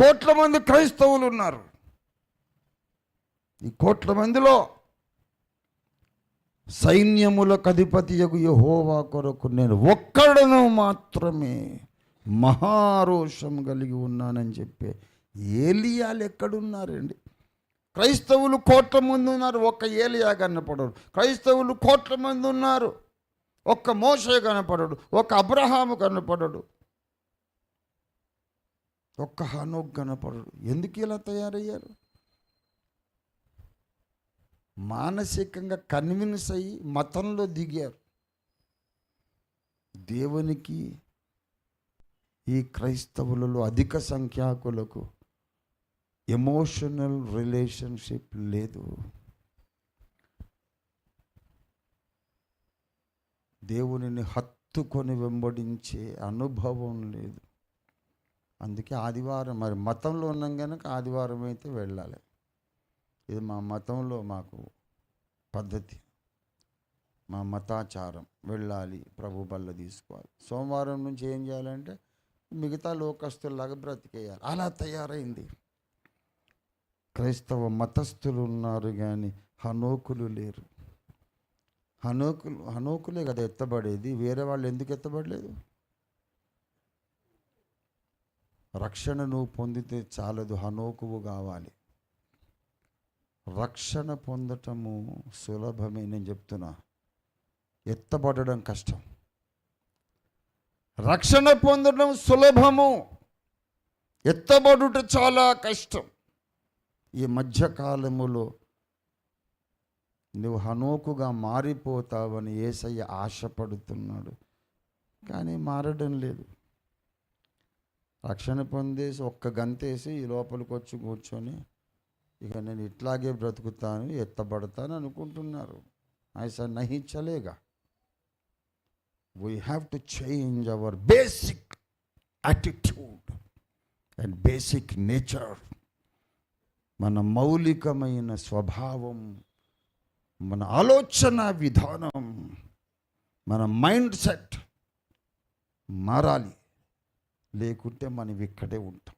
కోట్ల మంది క్రైస్తవులు ఉన్నారు. ఈ కోట్ల మందిలో సైన్యములకు అధిపతి యహోవా కొరకు నేను ఒక్కడను మాత్రమే మహారోషం కలిగి ఉన్నానని చెప్పే ఏలియాలు ఎక్కడున్నారండి? క్రైస్తవులు కోట్ల మంది ఉన్నారు ఒక్క ఏలియా కనపడడు. క్రైస్తవులు కోట్ల మంది ఉన్నారు ఒక్క మోసే కనపడడు ఒక అబ్రహాము కనపడడు. ఒక్క హనోక్ కనపడడు ఎందుకు ఇలా తయారయ్యారు? మానసికంగా కన్విన్స్ అయ్యి మతంలో దిగారు. దేవునికి ఈ క్రైస్తవులలో అధిక సంఖ్యాకులకు ఎమోషనల్ రిలేషన్షిప్ లేదు. దేవునిని హత్తుకొని వెంబడించే అనుభవం లేదు. అందుకే ఆదివారం మరి మతంలో ఉన్నాం కనుక ఆదివారం అయితే వెళ్ళాలి. ఇది మా మతంలో మాకు పద్ధతి. మా మతాచారం వెళ్ళాలి ప్రభు బల్ల తీసుకోవాలి. సోమవారం నుంచి ఏం చేయాలంటే మిగతా లోకస్తుల్లాగా బ్రతికేయాలి. అలా తయారైంది. క్రైస్తవ మతస్థులు ఉన్నారు కానీ హనోకులు లేరు. హనోకులు హనోకులే కదా ఎత్తబడేది. వేరే వాళ్ళు ఎందుకు ఎత్తబడలేదు? రక్షణను పొందితే చాలదు హనోకువు కావాలి. రక్షణ పొందటము సులభమే నేను చెప్తున్నా. ఎత్తబడడం కష్టం. రక్షణ పొందడం సులభము. ఎత్తబడుట చాలా కష్టం. ఈ మధ్యకాలములో నువ్వు హనోకుగా మారిపోతావని ఏసయ్య ఆశపడుతున్నాడు. కానీ మారడం లేదు. రక్షణ పొందేసి ఒక్క గంతేసి ఈ లోపలికి వచ్చి కూర్చొని ఇక నేను ఇట్లాగే బ్రతుకుతాను ఎత్తబడతాను అనుకుంటున్నారు. ఐసా నహి చలేగా. We have to change our basic attitude and basic nature మన మౌలికమైన స్వభావం మన ఆలోచన విధానం మన మైండ్ సెట్ మారాలి. లేకుంటే మనం ఇక్కడే ఉంటాం.